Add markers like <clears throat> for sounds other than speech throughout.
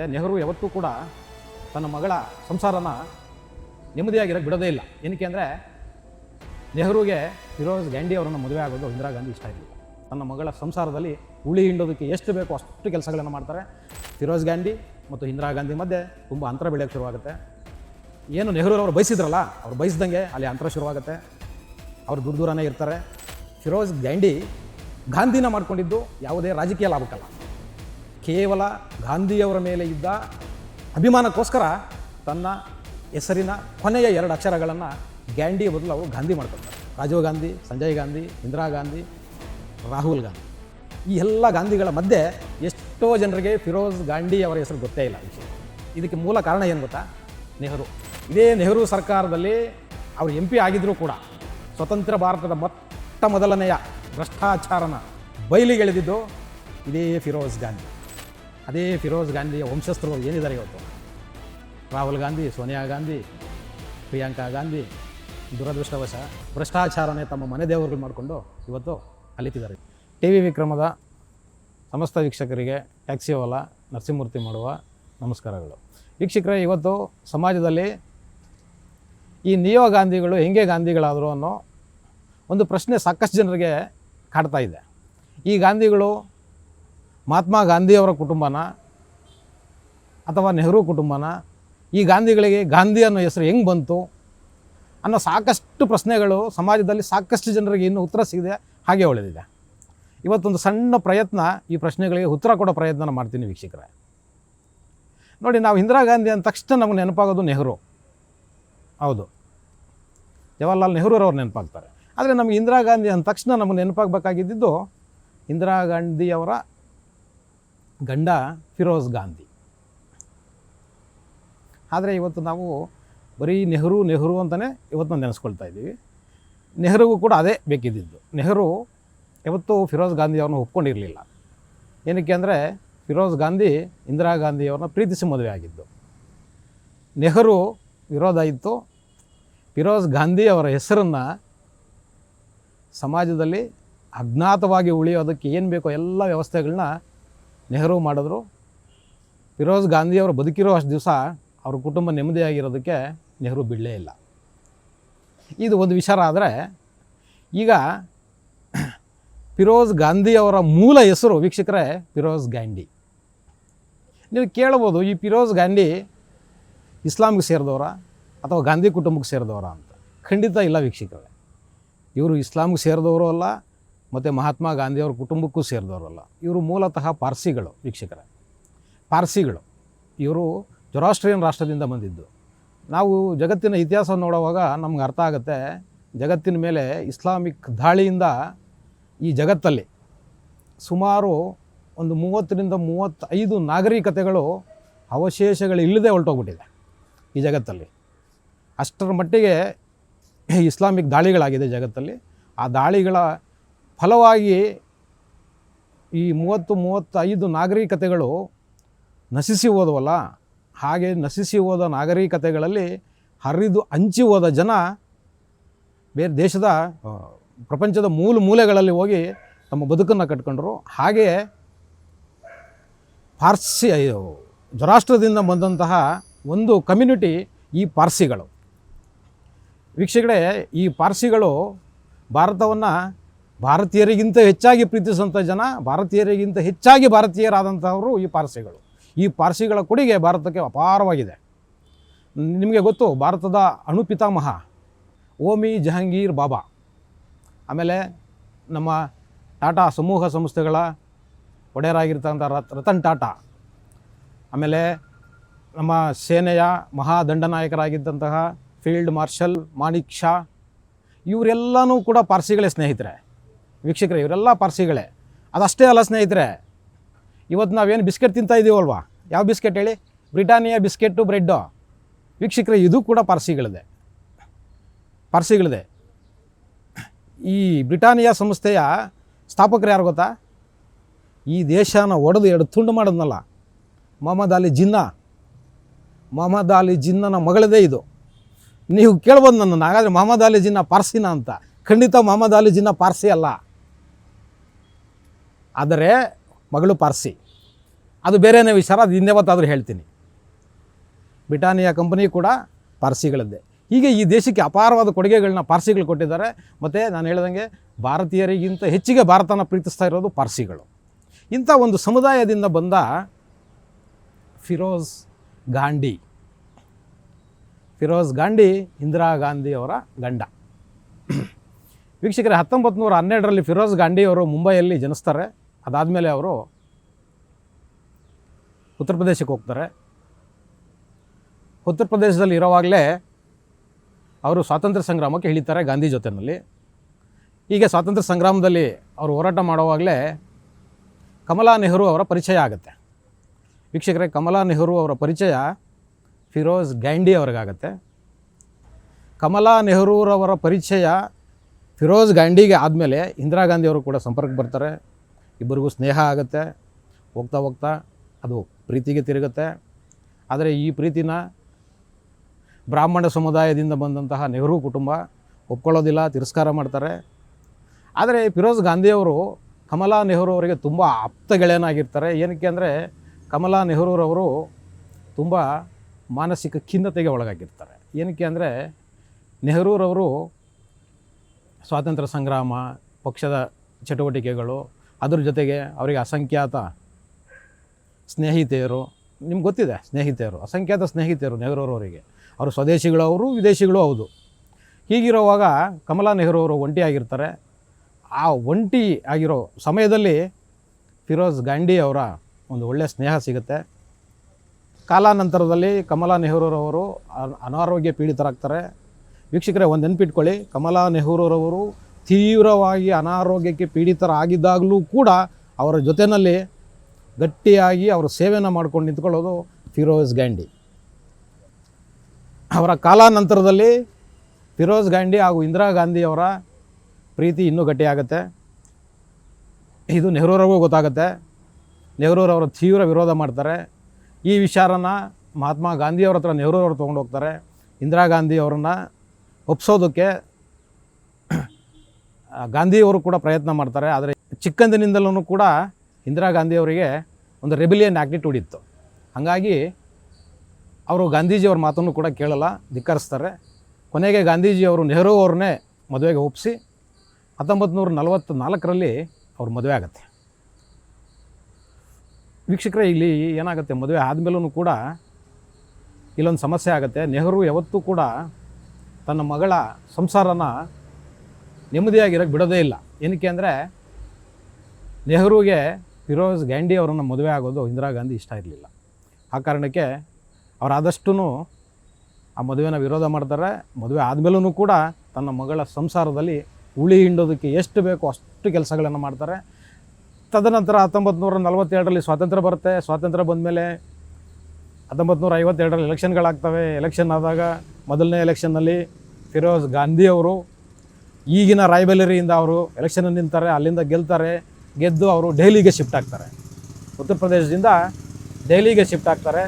ಮತ್ತು ನೆಹರು ಯಾವತ್ತೂ ಕೂಡ ತನ್ನ ಮಗಳ ಸಂಸಾರನ ನೆಮ್ಮದಿಯಾಗಿರೋಕ್ಕೆ ಬಿಡೋದೇ ಇಲ್ಲ. ಏನಕ್ಕೆ ಅಂದರೆ ನೆಹರುಗೆ ಫಿರೋಜ್ ಗ್ಯಾಂಡಿ ಅವರನ್ನು ಮದುವೆ ಆಗೋದು ಇಂದಿರಾ ಗಾಂಧಿ ಇಷ್ಟ ಇರಲಿಲ್ಲ. ತನ್ನ ಮಗಳ ಸಂಸಾರದಲ್ಲಿ ಉಳಿ ಹಿಂಡೋದಕ್ಕೆ ಎಷ್ಟು ಬೇಕೋ ಅಷ್ಟು ಕೆಲಸಗಳನ್ನು ಮಾಡ್ತಾರೆ. ಫಿರೋಜ್ ಗಾಂಧಿ ಮತ್ತು ಇಂದಿರಾ ಗಾಂಧಿ ಮಧ್ಯೆ ತುಂಬ ಅಂತರ ಬೆಳೆಯೋಕ್ಕೆ ಶುರುವಾಗುತ್ತೆ. ಏನು ನೆಹರೂರವರು ಬಯಸಿದ್ರಲ್ಲ, ಅವ್ರು ಬಯಸ್ದಂಗೆ ಅಲ್ಲಿ ಅಂತರ ಶುರುವಾಗುತ್ತೆ. ಅವ್ರು ದೂರ ದೂರನೇ ಇರ್ತಾರೆ. ಫಿರೋಜ್ ಗ್ಯಾಂಡಿ ಗಾಂಧಿನ ಮಾಡ್ಕೊಂಡಿದ್ದು ಯಾವುದೇ ರಾಜಕೀಯ ಲಾಭಕ್ಕಲ್ಲ. ಕೇವಲ ಗಾಂಧಿಯವರ ಮೇಲೆ ಇದ್ದ ಅಭಿಮಾನಕ್ಕೋಸ್ಕರ ತನ್ನ ಹೆಸರಿನ ಕೊನೆಯ ಎರಡು ಅಕ್ಷರಗಳನ್ನು ಗ್ಯಾಂಡಿ ಬದಲು ಅವರು ಗಾಂಧಿ ಮಾಡ್ಕೊಳ್ತಾರೆ. ರಾಜೀವ್ ಗಾಂಧಿ, ಸಂಜಯ್ ಗಾಂಧಿ, ಇಂದಿರಾ ಗಾಂಧಿ, ರಾಹುಲ್ ಗಾಂಧಿ. ಈ ಎಲ್ಲ ಗಾಂಧಿಗಳ ಮಧ್ಯೆ ಎಷ್ಟೋ ಜನರಿಗೆ ಫಿರೋಜ್ ಗಾಂಧಿ ಅವರ ಹೆಸರು ಗೊತ್ತೇ ಇಲ್ಲ ವಿಷಯ ಇದಕ್ಕೆ ಮೂಲ ಕಾರಣ ಏನು ಗೊತ್ತಾ? ನೆಹರು. ಇದೇ ನೆಹರು ಸರ್ಕಾರದಲ್ಲಿ ಅವರು ಎಂ ಪಿ ಆಗಿದ್ದರೂ ಕೂಡ ಸ್ವತಂತ್ರ ಭಾರತದ ಮೊಟ್ಟ ಮೊದಲನೆಯ ಭ್ರಷ್ಟಾಚಾರನ ಬಯಲಿಗೆಳೆದಿದ್ದು ಇದೇ ಫಿರೋಜ್ ಗಾಂಧಿ. ಅದೇ ಫಿರೋಜ್ ಗಾಂಧಿಯ ವಂಶಸ್ಥರು ಏನಿದ್ದಾರೆ ಇವತ್ತು? ರಾಹುಲ್ ಗಾಂಧಿ, ಸೋನಿಯಾ ಗಾಂಧಿ, ಪ್ರಿಯಾಂಕಾ ಗಾಂಧಿ, ದುರದೃಷ್ಟವಶ ಭ್ರಷ್ಟಾಚಾರನೇ ತಮ್ಮ ಮನೆ ದೇವರುಗಳು ಮಾಡಿಕೊಂಡು ಇವತ್ತು ಅಲಿತಿದ್ದಾರೆ. ಟಿ ವಿ ವಿಕ್ರಮದ ಸಮಸ್ತ ವೀಕ್ಷಕರಿಗೆ ಟ್ಯಾಕ್ಸಿ ಓಲಾ ನರಸಿಂಹಮೂರ್ತಿ ಮಾಡುವ ನಮಸ್ಕಾರಗಳು. ವೀಕ್ಷಕರೇ, ಇವತ್ತು ಸಮಾಜದಲ್ಲಿ ಈ ನಿಯೋ ಗಾಂಧಿಗಳು ಹೆಂಗೆ ಗಾಂಧಿಗಳಾದರು ಅನ್ನೋ ಒಂದು ಪ್ರಶ್ನೆ ಸಾಕಷ್ಟು ಜನರಿಗೆ ಕಾಡ್ತಾ ಇದೆ. ಈ ಗಾಂಧಿಗಳು ಮಹಾತ್ಮ ಗಾಂಧಿಯವರ ಕುಟುಂಬನ ಅಥವಾ ನೆಹರು ಕುಟುಂಬನ, ಈ ಗಾಂಧಿಗಳಿಗೆ ಗಾಂಧಿ ಅನ್ನೋ ಹೆಸರು ಹೆಂಗೆ ಬಂತು ಅನ್ನೋ ಸಾಕಷ್ಟು ಪ್ರಶ್ನೆಗಳು ಸಮಾಜದಲ್ಲಿ ಸಾಕಷ್ಟು ಜನರಿಗೆ ಇನ್ನೂ ಉತ್ತರ ಸಿಗಿದೆ ಹಾಗೆ ಉಳಿದಿದೆ. ಇವತ್ತೊಂದು ಸಣ್ಣ ಪ್ರಯತ್ನ, ಈ ಪ್ರಶ್ನೆಗಳಿಗೆ ಉತ್ತರ ಕೊಡೋ ಪ್ರಯತ್ನ ಮಾಡ್ತೀನಿ ವೀಕ್ಷಕರೇ. ನೋಡಿ, ನಾವು ಇಂದಿರಾ ಗಾಂಧಿ ಅಂದ ತಕ್ಷಣ ನಮಗೆ ನೆನಪಾಗೋದು ನೆಹರು. ಹೌದು. ಜವಾಹರ್ಲಾಲ್ ನೆಹರೂರವ್ರು ನೆನಪಾಗ್ತಾರೆ. ಆದರೆ ನಮಗೆ ಇಂದಿರಾ ಗಾಂಧಿ ಅಂದ ತಕ್ಷಣ ನಮಗೆ ನೆನಪಾಗಬೇಕಾಗಿದ್ದು ಇಂದಿರಾ ಗಾಂಧಿಯವರ ಗಂಡ ಫಿರೋಜ್ ಗಾಂಧಿ. ಆದರೆ ಇವತ್ತು ನಾವು ಬರೀ ನೆಹರು ನೆಹರು ಅಂತಲೇ ಇವತ್ತು ನಾವು ನೆನೆಸ್ಕೊಳ್ತಾ ಇದ್ದೀವಿ. ನೆಹರುಗೂ ಕೂಡ ಅದೇ ಬೇಕಿದ್ದಿದ್ದು. ನೆಹರು ಇವತ್ತು ಫಿರೋಜ್ ಗಾಂಧಿ ಅವ್ರನ್ನ ಒಪ್ಕೊಂಡಿರಲಿಲ್ಲ. ಏನಕ್ಕೆ ಅಂದರೆ ಫಿರೋಜ್ ಗಾಂಧಿ ಇಂದಿರಾ ಗಾಂಧಿಯವ್ರನ್ನ ಪ್ರೀತಿಸಿ ಮದುವೆ ಆಗಿದ್ದು. ನೆಹರು ವಿರೋಧ ಇತ್ತು. ಫಿರೋಜ್ ಗಾಂಧಿ ಅವರ ಹೆಸರನ್ನು ಸಮಾಜದಲ್ಲಿ ಅಜ್ಞಾತವಾಗಿ ಉಳಿಯೋದಕ್ಕೆ ಏನು ಬೇಕೋ ಎಲ್ಲ ವ್ಯವಸ್ಥೆಗಳನ್ನ ನೆಹರು ಮಾಡಿದ್ರು. ಫಿರೋಜ್ ಗಾಂಧಿಯವರು ಬದುಕಿರೋ ಅಷ್ಟು ದಿವಸ ಅವ್ರ ಕುಟುಂಬ ನೆಮ್ಮದಿಯಾಗಿರೋದಕ್ಕೆ ನೆಹರು ಬಿಡಲೇ ಇಲ್ಲ. ಇದು ಒಂದು ವಿಚಾರ ಆದರೆ ಈಗ ಫಿರೋಜ್ ಗಾಂಧಿಯವರ ಮೂಲ ಹೆಸರು ವೀಕ್ಷಕರೇ ಫಿರೋಜ್ ಗಾಂಧಿ. ನೀವು ಕೇಳ್ಬೋದು ಈ ಫಿರೋಜ್ ಗಾಂಧಿ ಇಸ್ಲಾಮ್ಗೆ ಸೇರಿದವರ ಅಥವಾ ಗಾಂಧಿ ಕುಟುಂಬಕ್ಕೆ ಸೇರಿದವರ ಅಂತ. ಖಂಡಿತ ಇಲ್ಲ ವೀಕ್ಷಕರೇ. ಇವರು ಇಸ್ಲಾಮ್ಗೆ ಸೇರಿದವರು ಅಲ್ಲ ಮತ್ತು ಮಹಾತ್ಮ ಗಾಂಧಿಯವ್ರ ಕುಟುಂಬಕ್ಕೂ ಸೇರಿದವರಲ್ಲ. ಇವರು ಮೂಲತಃ ಪಾರ್ಸಿಗಳು ವೀಕ್ಷಕರ. ಪಾರ್ಸಿಗಳು. ಇವರು ಜೊರಾಸ್ಟ್ರಿಯನ್ ರಾಷ್ಟ್ರದಿಂದ ಬಂದಿದ್ದು. ನಾವು ಜಗತ್ತಿನ ಇತಿಹಾಸ ನೋಡುವಾಗ ನಮ್ಗೆ ಅರ್ಥ ಆಗುತ್ತೆ, ಜಗತ್ತಿನ ಮೇಲೆ ಇಸ್ಲಾಮಿಕ್ ದಾಳಿಯಿಂದ ಈ ಜಗತ್ತಲ್ಲಿ ಸುಮಾರು ಒಂದು ಮೂವತ್ತರಿಂದ ಮೂವತ್ತೈದು ನಾಗರಿಕತೆಗಳು ಅವಶೇಷಗಳಿಲ್ಲದೆ ಹೊರಟೋಗ್ಬಿಟ್ಟಿದೆ ಈ ಜಗತ್ತಲ್ಲಿ. ಅಷ್ಟರ ಮಟ್ಟಿಗೆ ಇಸ್ಲಾಮಿಕ್ ದಾಳಿಗಳಾಗಿದೆ ಜಗತ್ತಲ್ಲಿ. ಆ ದಾಳಿಗಳ ಫಲವಾಗಿ ಈ ಮೂವತ್ತು ಮೂವತ್ತೈದು ನಾಗರಿಕತೆಗಳು ನಶಿಸಿ ಹೋದವಲ್ಲ, ಹಾಗೆ ನಶಿಸಿ ಹೋದ ನಾಗರಿಕತೆಗಳಲ್ಲಿ ಹರಿದು ಹಂಚಿ ಹೋದ ಜನ ಬೇರೆ ದೇಶದ ಪ್ರಪಂಚದ ಮೂಲ ಮೂಲೆಗಳಲ್ಲಿ ಹೋಗಿ ತಮ್ಮ ಬದುಕನ್ನು ಕಟ್ಕೊಂಡ್ರು. ಹಾಗೆ ಪಾರ್ಸಿ ಜೊರಾಷ್ಟ್ರದಿಂದ ಬಂದಂತಹ ಒಂದು ಕಮ್ಯುನಿಟಿ ಈ ಪಾರ್ಸಿಗಳು. ವೀಕ್ಷಕರೇ, ಈ ಪಾರ್ಸಿಗಳು ಭಾರತವನ್ನು ಭಾರತೀಯರಿಗಿಂತ ಹೆಚ್ಚಾಗಿ ಪ್ರೀತಿಸುವಂಥ ಜನ, ಭಾರತೀಯರಿಗಿಂತ ಹೆಚ್ಚಾಗಿ ಭಾರತೀಯರಾದಂಥವರು ಈ ಪಾರ್ಸಿಗಳು. ಈ ಪಾರ್ಸಿಗಳ ಕೊಡುಗೆ ಭಾರತಕ್ಕೆ ಅಪಾರವಾಗಿದೆ. ನಿಮಗೆ ಗೊತ್ತು, ಭಾರತದ ಅಣುಪಿತಾಮಹ ಓಮಿ ಜಹಾಂಗೀರ್ ಬಾಬಾ. ಆಮೇಲೆ ನಮ್ಮ ಟಾಟಾ ಸಮೂಹ ಸಂಸ್ಥೆಗಳ ಒಡೆಯರಾಗಿರ್ತಕ್ಕಂಥ ರತ್, ರತನ್ ಟಾಟಾ. ಆಮೇಲೆ ನಮ್ಮ ಸೇನೆಯ ಮಹಾದಂಡನಾಯಕರಾಗಿದ್ದಂತಹ ಫೀಲ್ಡ್ ಮಾರ್ಷಲ್ ಮಾಣಿಕ್ ಶಾ. ಇವರೆಲ್ಲನೂ ಕೂಡ ಪಾರ್ಸಿಗಳೇ ಸ್ನೇಹಿತರೆ. ವೀಕ್ಷಕರೇ, ಇವರೆಲ್ಲ ಪಾರ್ಸಿಗಳೇ. ಅದಷ್ಟೇ ಅಲ್ಲ ಸ್ನೇಹಿತರೆ, ಇವತ್ತು ನಾವೇನು ಬಿಸ್ಕೆಟ್ ತಿಂತಾ ಇದ್ದೀವಲ್ವಾ ಯಾವ ಬಿಸ್ಕೆಟ್ ಹೇಳಿ? Britannia biscuit bread. ವೀಕ್ಷಕರೇ, ಇದು ಕೂಡ ಪಾರ್ಸಿಗಳಿದೆ. ಪಾರ್ಸಿಗಳಿದೆ. ಈ ಬ್ರಿಟಾನಿಯಾ ಸಂಸ್ಥೆಯ ಸ್ಥಾಪಕರು ಯಾರು ಗೊತ್ತಾ? ಈ ದೇಶನ ಒಡೆದು ಎರಡು ತುಂಡು ಮಾಡಿದ್ನಲ್ಲ, ಮೊಹಮ್ಮದ್ ಅಲಿ ಜಿನ್ನಾ. ಮೊಹಮ್ಮದ್ ಅಲಿ ಜಿನ್ನನ ಮಗಳದೇ ಇದು. ನೀವು ಕೇಳ್ಬೋದು ನನ್ನನ್ನು, ಹಾಗಾದರೆ ಮೊಹಮ್ಮದ್ ಅಲಿ ಜಿನ್ನ ಪಾರ್ಸಿನ ಅಂತ. ಖಂಡಿತ ಮೊಹಮ್ಮದ್ ಅಲಿ ಜಿನ್ನ ಪಾರ್ಸಿ ಅಲ್ಲ. ಆದರೆ ಮಗಳು ಪಾರ್ಸಿ. ಅದು ಬೇರೆನೇ ವಿಚಾರ, ಅದು ಇನ್ನೆವತ್ತಾದರೂ ಹೇಳ್ತೀನಿ. ಬ್ರಿಟಾನಿಯಾ ಕಂಪನಿ ಕೂಡ ಪಾರ್ಸಿಗಳದ್ದೇ. ಹೀಗೆ ಈ ದೇಶಕ್ಕೆ ಅಪಾರವಾದ ಕೊಡುಗೆಗಳನ್ನ ಪಾರ್ಸಿಗಳು ಕೊಟ್ಟಿದ್ದಾರೆ. ಮತ್ತು ನಾನು ಹೇಳ್ದಂಗೆ ಭಾರತೀಯರಿಗಿಂತ ಹೆಚ್ಚಿಗೆ ಭಾರತನ ಪ್ರೀತಿಸ್ತಾ ಇರೋದು ಪಾರ್ಸಿಗಳು. ಇಂಥ ಒಂದು ಸಮುದಾಯದಿಂದ ಬಂದ ಫಿರೋಜ್ ಗಾಂಧಿ. ಫಿರೋಜ್ ಗಾಂಧಿ, ಇಂದಿರಾ ಗಾಂಧಿ ಅವರ ಗಂಡ. <clears throat> ವೀಕ್ಷಕರೇ ಹತ್ತೊಂಬತ್ತು ನೂರ ಹನ್ನೆರಡರಲ್ಲಿ ಫಿರೋಜ್ ಗಾಂಧಿ ಅವರು ಮುಂಬೈಯಲ್ಲಿ ಜನಿಸ್ತಾರೆ. ಅದಾದಮೇಲೆ ಅವರು ಉತ್ತರ ಪ್ರದೇಶಕ್ಕೆ ಹೋಗ್ತಾರೆ. ಉತ್ತರ ಪ್ರದೇಶದಲ್ಲಿ ಇರೋವಾಗಲೇ ಅವರು ಸ್ವಾತಂತ್ರ್ಯ ಸಂಗ್ರಾಮಕ್ಕೆ ಇಳಿತಾರೆ ಗಾಂಧಿ ಜೊತೆಯಲ್ಲಿ. ಹೀಗೆ ಸ್ವಾತಂತ್ರ್ಯ ಸಂಗ್ರಾಮದಲ್ಲಿ ಅವರು ಹೋರಾಟ ಮಾಡುವಾಗಲೇ ಕಮಲಾ ನೆಹರು ಅವರ ಪರಿಚಯ ಆಗುತ್ತೆ. ವೀಕ್ಷಕರೇ, ಕಮಲಾ ನೆಹರು ಅವರ ಪರಿಚಯ ಫಿರೋಜ್ ಗ್ಯಾಂಡಿ ಅವ್ರಿಗಾಗತ್ತೆ. ಕಮಲಾ ನೆಹರೂರವರ ಪರಿಚಯ ಫಿರೋಜ್ ಗಾಂಧಿಗೆ ಆದಮೇಲೆ ಇಂದಿರಾ ಗಾಂಧಿ ಅವರು ಕೂಡ ಸಂಪರ್ಕ ಬರ್ತಾರೆ. ಇಬ್ಬರಿಗೂ ಸ್ನೇಹ ಆಗುತ್ತೆ. ಹೋಗ್ತಾ ಹೋಗ್ತಾ ಅದು ಪ್ರೀತಿಗೆ ತಿರುಗುತ್ತೆ. ಆದರೆ ಈ ಪ್ರೀತಿನ ಬ್ರಾಹ್ಮಣ ಸಮುದಾಯದಿಂದ ಬಂದಂತಹ ನೆಹರು ಕುಟುಂಬ ಒಪ್ಕೊಳ್ಳೋದಿಲ್ಲ, ತಿರಸ್ಕಾರ ಮಾಡ್ತಾರೆ. ಆದರೆ ಫಿರೋಜ್ ಗಾಂಧಿಯವರು ಕಮಲಾ ನೆಹರು ಅವರಿಗೆ ತುಂಬ ಆಪ್ತ ಗೆಳೆಯನಾಗಿರ್ತಾರೆ. ಏನಕ್ಕೆ ಅಂದರೆ ಕಮಲಾ ನೆಹರೂರವರು ತುಂಬ ಮಾನಸಿಕ ಖಿನ್ನತೆಗೆ ಒಳಗಾಗಿರ್ತಾರೆ. ಏನಕ್ಕೆ ಅಂದರೆ ನೆಹರೂರವರು ಸ್ವಾತಂತ್ರ್ಯ ಸಂಗ್ರಾಮ, ಪಕ್ಷದ ಚಟುವಟಿಕೆಗಳು ಅದ್ರ ಜೊತೆಗೆ ಅವರಿಗೆ ಅಸಂಖ್ಯಾತ ಸ್ನೇಹಿತೆಯರು, ನಿಮ್ಗೆ ಗೊತ್ತಿದೆ ಸ್ನೇಹಿತೆಯರು, ಅಸಂಖ್ಯಾತ ಸ್ನೇಹಿತೆಯರು ನೆಹರೂರವರಿಗೆ ಅವರು ಸ್ವದೇಶಿಗಳವರು ವಿದೇಶಿಗಳು ಹೌದು. ಹೀಗಿರುವಾಗ ಕಮಲಾ ನೆಹರು ಅವರು ಒಂಟಿಯಾಗಿರ್ತಾರೆ ಆ ಒಂಟಿ ಆಗಿರೋ ಸಮಯದಲ್ಲಿ ಫಿರೋಜ್ ಗಾಂಧಿ ಅವರ ಒಂದು ಒಳ್ಳೆಯ ಸ್ನೇಹ ಸಿಗುತ್ತೆ. ಕಾಲಾನಂತರದಲ್ಲಿ ಕಮಲಾ ನೆಹರೂರವರು ಅನಾರೋಗ್ಯ ಪೀಡಿತರಾಗ್ತಾರೆ. ವೀಕ್ಷಕರೇ, ಒಂದು ನೆನ್ಪಿಟ್ಕೊಳ್ಳಿ. ಕಮಲಾ ನೆಹರೂರವರು ತೀವ್ರವಾಗಿ ಅನಾರೋಗ್ಯಕ್ಕೆ ಪೀಡಿತರಾಗಿದ್ದಾಗಲೂ ಕೂಡ ಅವರ ಜೊತೆಯಲ್ಲಿ ಗಟ್ಟಿಯಾಗಿ ಅವರ ಸೇವೆಯನ್ನು ಮಾಡ್ಕೊಂಡು ನಿಂತ್ಕೊಳ್ಳೋದು ಫಿರೋಜ್ ಗಾಂಧಿ. ಅವರ ಕಾಲಾನಂತರದಲ್ಲಿ ಫಿರೋಜ್ ಗಾಂಧಿ ಹಾಗೂ ಇಂದಿರಾ ಗಾಂಧಿ ಅವರ ಪ್ರೀತಿ ಇನ್ನೂ ಗಟ್ಟಿಯಾಗುತ್ತೆ. ಇದು ನೆಹರೂರವ್ರಿಗೂ ಗೊತ್ತಾಗುತ್ತೆ. ನೆಹರೂರವರು ತೀವ್ರ ವಿರೋಧ ಮಾಡ್ತಾರೆ. ಈ ವಿಚಾರನ ಮಹಾತ್ಮ ಗಾಂಧಿಯವ್ರ ಹತ್ರ ನೆಹರೂರವರು ತೊಗೊಂಡು ಹೋಗ್ತಾರೆ. ಇಂದಿರಾ ಗಾಂಧಿ ಅವರನ್ನು ಒಪ್ಸೋದಕ್ಕೆ ಗಾಂಧಿಯವರು ಕೂಡ ಪ್ರಯತ್ನ ಮಾಡ್ತಾರೆ, ಆದರೆ ಚಿಕ್ಕಂದಿನಿಂದಲೂ ಕೂಡ ಇಂದಿರಾ ಗಾಂಧಿಯವರಿಗೆ ಒಂದು ರೆಬಿಲಿಯನ್ ಆ್ಯಕ್ಟಿಟ್ಯೂಡ್ ಇತ್ತು ಹಾಗಾಗಿ ಅವರು ಗಾಂಧೀಜಿಯವ್ರ ಮಾತನ್ನು ಕೂಡ ಕೇಳಲ್ಲ, ಧಿಕ್ಕರಿಸ್ತಾರೆ. ಕೊನೆಗೆ ಗಾಂಧೀಜಿಯವರು ನೆಹರು ಅವ್ರನ್ನೇ ಮದುವೆಗೆ ಒಪ್ಪಿಸಿ ಹತ್ತೊಂಬತ್ತು ನೂರ ನಲವತ್ತು ನಾಲ್ಕರಲ್ಲಿ ಅವ್ರ ಮದುವೆ ಆಗುತ್ತೆ. ವೀಕ್ಷಕರೇ, ಇಲ್ಲಿ ಏನಾಗುತ್ತೆ? ಮದುವೆ ಆದಮೇಲೂ ಕೂಡ ಇಲ್ಲೊಂದು ಸಮಸ್ಯೆ ಆಗುತ್ತೆ. ನೆಹರು ಯಾವತ್ತೂ ಕೂಡ ತನ್ನ ಮಗಳ ಸಂಸಾರನ ನೆಮ್ಮದಿಯಾಗಿರೋಕ್ಕೆ ಬಿಡೋದೇ ಇಲ್ಲ. ಏನಕ್ಕೆ ಅಂದರೆ ನೆಹರುಗೆ ಫಿರೋಜ್ ಗ್ಯಾಂಡಿ ಅವರನ್ನು ಮದುವೆ ಆಗೋದು ಇಂದಿರಾ ಗಾಂಧಿ ಇಷ್ಟ ಇರಲಿಲ್ಲ. ಆ ಕಾರಣಕ್ಕೆ ಅವರಾದಷ್ಟು ಆ ಮದುವೆನ ವಿರೋಧ ಮಾಡ್ತಾರೆ. ಮದುವೆ ಆದಮೇಲೂ ಕೂಡ ತನ್ನ ಮಗಳ ಸಂಸಾರದಲ್ಲಿ ಉಳಿ ಹಿಂಡೋದಕ್ಕೆ ಎಷ್ಟು ಬೇಕೋ ಅಷ್ಟು ಕೆಲಸಗಳನ್ನು ಮಾಡ್ತಾರೆ. ತದನಂತರ ಹತ್ತೊಂಬತ್ತು ನೂರ ನಲವತ್ತೆರಡರಲ್ಲಿ ಸ್ವಾತಂತ್ರ್ಯ ಬರುತ್ತೆ. ಸ್ವಾತಂತ್ರ್ಯ ಬಂದಮೇಲೆ ಹತ್ತೊಂಬತ್ತು ನೂರ ಐವತ್ತೆರಡರಲ್ಲಿ ಎಲೆಕ್ಷನ್ಗಳಾಗ್ತವೆ. ಎಲೆಕ್ಷನ್ ಆದಾಗ ಮೊದಲನೇ ಎಲೆಕ್ಷನ್ನಲ್ಲಿ ಫಿರೋಜ್ ಗಾಂಧಿ ಅವರು ಈಗಿನ ರಾಯ್ಬೆಲರಿಯಿಂದ ಅವರು ಎಲೆಕ್ಷನ್ ನಿಂತಾರೆ, ಅಲ್ಲಿಂದ ಗೆಲ್ತಾರೆ, ಗೆದ್ದು ಅವರು ದೆಹಲಿಗೆ ಶಿಫ್ಟ್ ಆಗ್ತಾರೆ. ಉತ್ತರ ಪ್ರದೇಶದಿಂದ ದೆಹಲಿಗೆ ಶಿಫ್ಟ್ ಆಗ್ತಾರೆ.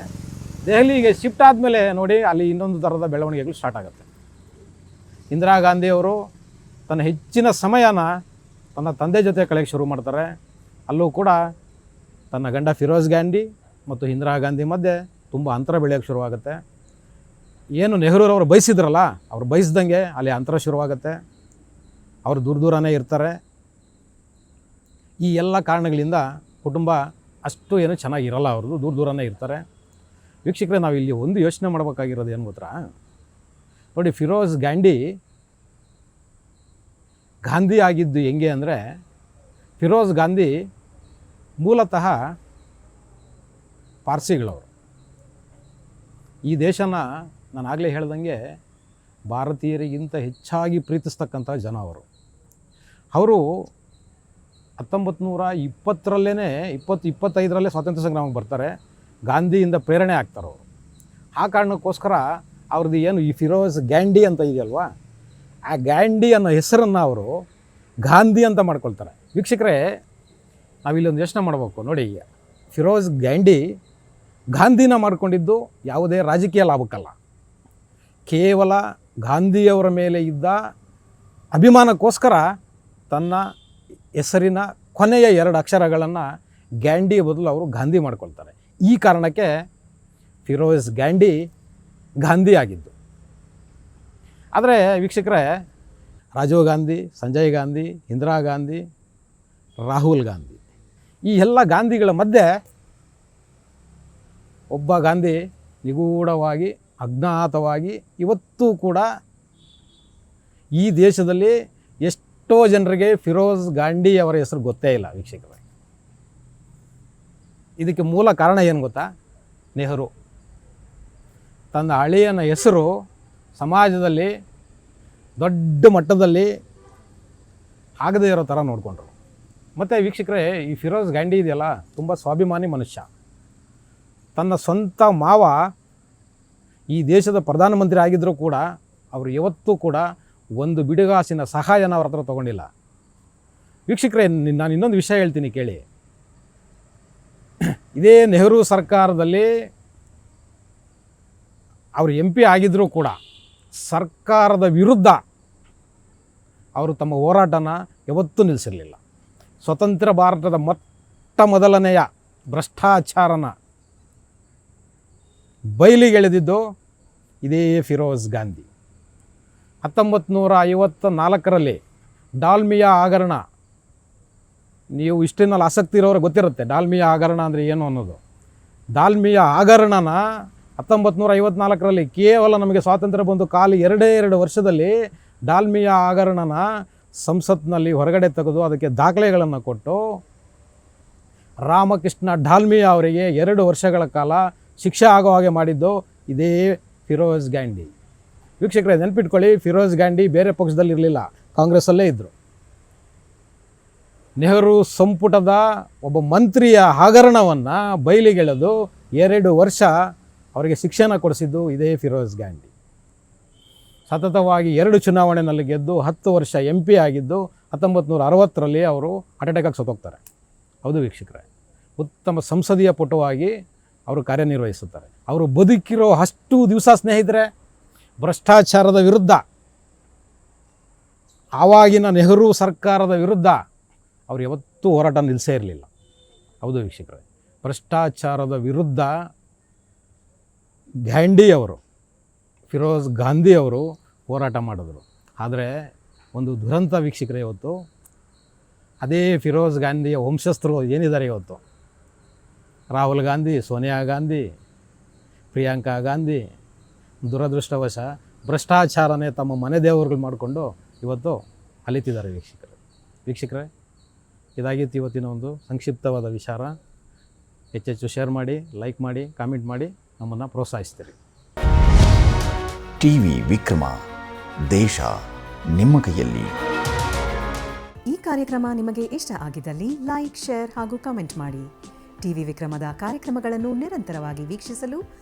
ದೆಹಲಿಗೆ ಶಿಫ್ಟ್ ಆದಮೇಲೆ ನೋಡಿ ಅಲ್ಲಿ ಇನ್ನೊಂದು ಥರದ ಬೆಳವಣಿಗೆಗಳು ಸ್ಟಾರ್ಟ್ ಆಗುತ್ತೆ. ಇಂದಿರಾ ಗಾಂಧಿಯವರು ತನ್ನ ಹೆಚ್ಚಿನ ಸಮಯನ ತನ್ನ ತಂದೆ ಜೊತೆ ಕಳೆಯಕ್ಕೆ ಶುರು ಮಾಡ್ತಾರೆ. ಅಲ್ಲೂ ಕೂಡ ತನ್ನ ಗಂಡ ಫಿರೋಜ್ ಗಾಂಧಿ ಮತ್ತು ಇಂದಿರಾ ಗಾಂಧಿ ಮಧ್ಯೆ ತುಂಬ ಅಂತರ ಬೆಳೆಯೋಕ್ಕೆ ಶುರುವಾಗುತ್ತೆ. ಏನು ನೆಹರೂರವರು ಬಯಸಿದ್ರಲ್ಲ, ಅವ್ರು ಬಯಸ್ದಂಗೆ ಅಲ್ಲಿ ಅಂತರ ಶುರುವಾಗುತ್ತೆ. ಅವರು ದೂರ ದೂರನೇ ಇರ್ತಾರೆ. ಈ ಎಲ್ಲ ಕಾರಣಗಳಿಂದ ಕುಟುಂಬ ಅಷ್ಟು ಏನು ಚೆನ್ನಾಗಿರಲ್ಲ ಅವ್ರದ್ದು ದೂರ ದೂರನೇ ಇರ್ತಾರೆ. ವೀಕ್ಷಕರೇ, ನಾವು ಇಲ್ಲಿ ಒಂದು ಯೋಚನೆ ಮಾಡಬೇಕಾಗಿರೋದು ಏನು ಗೊತ್ತಾ? ನೋಡಿ, ಫಿರೋಜ್ ಗಾಂಧಿ ಗಾಂಧಿ ಆಗಿದ್ದು ಹೆಂಗೆ ಅಂದರೆ, ಫಿರೋಜ್ ಗಾಂಧಿ ಮೂಲತಃ ಪಾರ್ಸಿಗಳವರು. ಈ ದೇಶನ ನಾನು ಆಗಲೇ ಹೇಳ್ದಂಗೆ ಭಾರತೀಯರಿಗಿಂತ ಹೆಚ್ಚಾಗಿ ಪ್ರೀತಿಸ್ತಕ್ಕಂಥ ಜನ ಅವರು. ಅವರು ಹತ್ತೊಂಬತ್ತು ನೂರ ಇಪ್ಪತ್ತರಲ್ಲೇ ಇಪ್ಪತ್ತು ಇಪ್ಪತ್ತೈದರಲ್ಲೇ ಸ್ವಾತಂತ್ರ್ಯ ಸಂಗ್ರಾಮಕ್ಕೆ ಬರ್ತಾರೆ. ಗಾಂಧಿಯಿಂದ ಪ್ರೇರಣೆ ಆಗ್ತಾರೆ ಅವರು. ಆ ಕಾರಣಕ್ಕೋಸ್ಕರ ಅವ್ರದ್ದು ಏನು ಈ ಫಿರೋಸ್ ಗ್ಯಾಂಡಿ ಅಂತ ಇದೆಯಲ್ವಾ? ಆ ಗ್ಯಾಂಡಿ ಅನ್ನೋ ಹೆಸರನ್ನು ಅವರು ಗಾಂಧಿ ಅಂತ ಮಾಡ್ಕೊಳ್ತಾರೆ. ವೀಕ್ಷಕರೇ, ನಾವಿಲ್ಲೊಂದು ಯೋಚನೆ ಮಾಡಬೇಕು. ನೋಡಿ, ಫಿರೋಜ್ ಗ್ಯಾಂಡಿ ಗಾಂಧಿನ ಮಾಡಿಕೊಂಡಿದ್ದು ಯಾವುದೇ ರಾಜಕೀಯ ಲಾಭಕ್ಕಲ್ಲ. ಕೇವಲ ಗಾಂಧಿಯವರ ಮೇಲೆ ಇದ್ದ ಅಭಿಮಾನಕ್ಕೋಸ್ಕರ ತನ್ನ ಹೆಸರಿನ ಕೊನೆಯ ಎರಡು ಅಕ್ಷರಗಳನ್ನು ಗ್ಯಾಂಡಿ ಬದಲು ಅವರು ಗಾಂಧಿ ಮಾಡ್ಕೊಳ್ತಾರೆ. ಈ ಕಾರಣಕ್ಕೆ ಫಿರೋಜ್ ಗ್ಯಾಂಡಿ ಗಾಂಧಿ ಆಗಿದ್ದು. ಆದರೆ ವೀಕ್ಷಕರೇ, ರಾಜೀವ್ ಗಾಂಧಿ, ಸಂಜಯ್ ಗಾಂಧಿ, ಇಂದಿರಾ ಗಾಂಧಿ, ರಾಹುಲ್ ಗಾಂಧಿ, ಈ ಎಲ್ಲ ಗಾಂಧಿಗಳ ಮಧ್ಯೆ ಒಬ್ಬ ಗಾಂಧಿ ನಿಗೂಢವಾಗಿ, ಅಜ್ಞಾತವಾಗಿ ಇವತ್ತೂ ಕೂಡ ಈ ದೇಶದಲ್ಲಿ ಎಷ್ಟೋ ಜನರಿಗೆ ಫಿರೋಜ್ ಗಾಂಧಿ ಅವರ ಹೆಸರು ಗೊತ್ತೇ ಇಲ್ಲ ವೀಕ್ಷಕರೇ. ಇದಕ್ಕೆ ಮೂಲ ಕಾರಣ ಏನು ಗೊತ್ತಾ? ನೆಹರು. ತನ್ನ ಅಳಿಯನ ಹೆಸರು ಸಮಾಜದಲ್ಲಿ, ದೊಡ್ಡ ಮಟ್ಟದಲ್ಲಿ ಆಗದೇ ಇರೋ ಥರ ನೋಡಿಕೊಂಡ್ರು. ಮತ್ತು ವೀಕ್ಷಕರೇ, ಈ ಫಿರೋಜ್ ಗಾಂಧಿ ಇದೆಯಲ್ಲ, ತುಂಬ ಸ್ವಾಭಿಮಾನಿ ಮನುಷ್ಯ. ತನ್ನ ಸ್ವಂತ ಮಾವ ಈ ದೇಶದ ಪ್ರಧಾನಮಂತ್ರಿ ಆಗಿದ್ದರೂ ಕೂಡ, ಅವರು ಯಾವತ್ತೂ ಕೂಡ ಒಂದು ಬಿಡುಗಾಸಿನ ಸಹಾಯನ ಅವ್ರ ಹತ್ರ ತೊಗೊಂಡಿಲ್ಲ. ವೀಕ್ಷಕರೇ, ನಾನು ಇನ್ನೊಂದು ವಿಷಯ ಹೇಳ್ತೀನಿ ಕೇಳಿ. ಇದೇ ನೆಹರು ಸರ್ಕಾರದಲ್ಲಿ ಅವರು ಎಂ ಪಿ ಆಗಿದ್ದರೂ ಕೂಡ ಸರ್ಕಾರದ ವಿರುದ್ಧ ಅವರು ತಮ್ಮ ಹೋರಾಟನ ಯಾವತ್ತೂ ನಿಲ್ಲಿಸಿರಲಿಲ್ಲ ಸ್ವತಂತ್ರ ಭಾರತದ ಮೊಟ್ಟ ಮೊದಲನೆಯ ಭ್ರಷ್ಟಾಚಾರನ ಬಯಲಿಗೆಳೆದಿದ್ದು ಇದೇ ಫಿರೋಜ್ ಗಾಂಧಿ. ಹತ್ತೊಂಬತ್ತು ನೂರ ಐವತ್ತ ನಾಲ್ಕರಲ್ಲಿ ಡಾಲ್ಮಿಯಾ ಆಗರಣ ನೀವು ಇಷ್ಟಿನಲ್ಲಿ ಆಸಕ್ತಿ ಇರೋರು ಗೊತ್ತಿರುತ್ತೆ ಡಾಲ್ಮಿಯಾ ಆಗರಣ ಅಂದರೆ ಏನು ಅನ್ನೋದು. ಡಾಲ್ಮಿಯಾ ಆಗರಣನ ಹತ್ತೊಂಬತ್ತು ನೂರ ಐವತ್ನಾಲ್ಕರಲ್ಲಿ ಕೇವಲ ನಮಗೆ ಸ್ವಾತಂತ್ರ್ಯ ಬಂದು ಕಾಲು ಎರಡೇ ಎರಡು ವರ್ಷದಲ್ಲಿ ಡಾಲ್ಮಿಯಾ ಆಗರಣನ ಸಂಸತ್ನಲ್ಲಿ ಹೊರಗಡೆ ತೆಗೆದು ಅದಕ್ಕೆ ದಾಖಲೆಗಳನ್ನು ಕೊಟ್ಟು ರಾಮಕೃಷ್ಣ ಡಾಲ್ಮಿಯಾ ಅವರಿಗೆ ಎರಡು ವರ್ಷಗಳ ಕಾಲ ಶಿಕ್ಷೆ ಆಗೋ ಹಾಗೆ ಮಾಡಿದ್ದು ಇದೇ ಫಿರೋಜ್ ಗಾಂಧಿ. ವೀಕ್ಷಕರೇ, ನೆನಪಿಟ್ಕೊಳ್ಳಿ, ಫಿರೋಜ್ ಗಾಂಧಿ ಬೇರೆ ಪಕ್ಷದಲ್ಲಿ ಇರಲಿಲ್ಲ ಕಾಂಗ್ರೆಸ್ಸಲ್ಲೇ ಇದ್ದರು ನೆಹರು ಸಂಪುಟದ ಒಬ್ಬ ಮಂತ್ರಿಯ ಹಗರಣವನ್ನು ಬಯಲಿಗೆಳೆದು ಎರಡು ವರ್ಷ ಅವರಿಗೆ ಶಿಕ್ಷಣ ಕೊಡಿಸಿದ್ದು ಇದೇ ಫಿರೋಜ್ ಗಾಂಧಿ. ಸತತವಾಗಿ ಎರಡು ಚುನಾವಣೆಯಲ್ಲಿ ಗೆದ್ದು ಹತ್ತು ವರ್ಷ ಎಂ ಪಿ ಆಗಿದ್ದು ಹತ್ತೊಂಬತ್ತು ನೂರ ಅರವತ್ತರಲ್ಲಿ ಅವರು ಅಟಟಕಾಗಿ ಸತ್ತೋಗ್ತಾರೆ. ಹೌದು ವೀಕ್ಷಕರೇ, ಉತ್ತಮ ಸಂಸದೀಯ ಪಟುವಾಗಿ ಅವರು ಕಾರ್ಯನಿರ್ವಹಿಸುತ್ತಾರೆ. ಅವರು ಬದುಕಿರೋ ಅಷ್ಟು ದಿವಸ ಸ್ನೇಹಿತರೆ ಭ್ರಷ್ಟಾಚಾರದ ವಿರುದ್ಧ. ಆವಾಗಿನ ನೆಹರು ಸರ್ಕಾರದ ವಿರುದ್ಧ ಅವರು ಯಾವತ್ತೂ ಹೋರಾಟ ನಿಲ್ಲಿಸೇ ಇರಲಿಲ್ಲ. ಹೌದು ವೀಕ್ಷಕರೇ. ಭ್ರಷ್ಟಾಚಾರದ ವಿರುದ್ಧ ಗಾಂಧಿ ಅವರು, ಫಿರೋಜ್ ಗಾಂಧಿ ಅವರು ಹೋರಾಟ ಮಾಡಿದ್ರು. ಆದರೆ ಒಂದು ದುರಂತ ವೀಕ್ಷಕರೇ ಇವತ್ತು, ಅದೇ ಫಿರೋಜ್ ಗಾಂಧಿಯ ವಂಶಸ್ಥರು ಏನಿದ್ದಾರೆ ಇವತ್ತು? ರಾಹುಲ್ ಗಾಂಧಿ, ಸೋನಿಯಾ ಗಾಂಧಿ, ಪ್ರಿಯಾಂಕಾ ಗಾಂಧಿ ದುರದೃಷ್ಟವಶ ಭ್ರಷ್ಟಾಚಾರನೇ ತಮ್ಮ ಮನೆ ದೇವರುಗಳು ಮಾಡಿಕೊಂಡು ಇವತ್ತು ಅಲಿತಿದ್ದಾರೆ ವೀಕ್ಷಕರು. ವೀಕ್ಷಕರೇ ಇದಾಗಿತ್ತು ಇವತ್ತಿನ ಒಂದು ಸಂಕ್ಷಿಪ್ತವಾದ ವಿಚಾರ. ಹೆಚ್ಚೆಚ್ಚು ಶೇರ್ ಮಾಡಿ ಲೈಕ್ ಮಾಡಿ ಕಾಮೆಂಟ್ ಮಾಡಿ ನಮ್ಮನ್ನು ಪ್ರೋತ್ಸಾಹಿಸ್ತೀರಿ. ಟಿವಿ ವಿಕ್ರಮ ದೇಶ ನಿಮ್ಮ ಕೈಯಲ್ಲಿ. ಈ ಕಾರ್ಯಕ್ರಮ ನಿಮಗೆ ಇಷ್ಟ ಆಗಿದ್ದಲ್ಲಿ ಲೈಕ್ ಶೇರ್ ಹಾಗೂ ಕಾಮೆಂಟ್ ಮಾಡಿ. ಟಿವಿ ವಿಕ್ರಮದ ಕಾರ್ಯಕ್ರಮಗಳನ್ನು ನಿರಂತರವಾಗಿ ವೀಕ್ಷಿಸಲು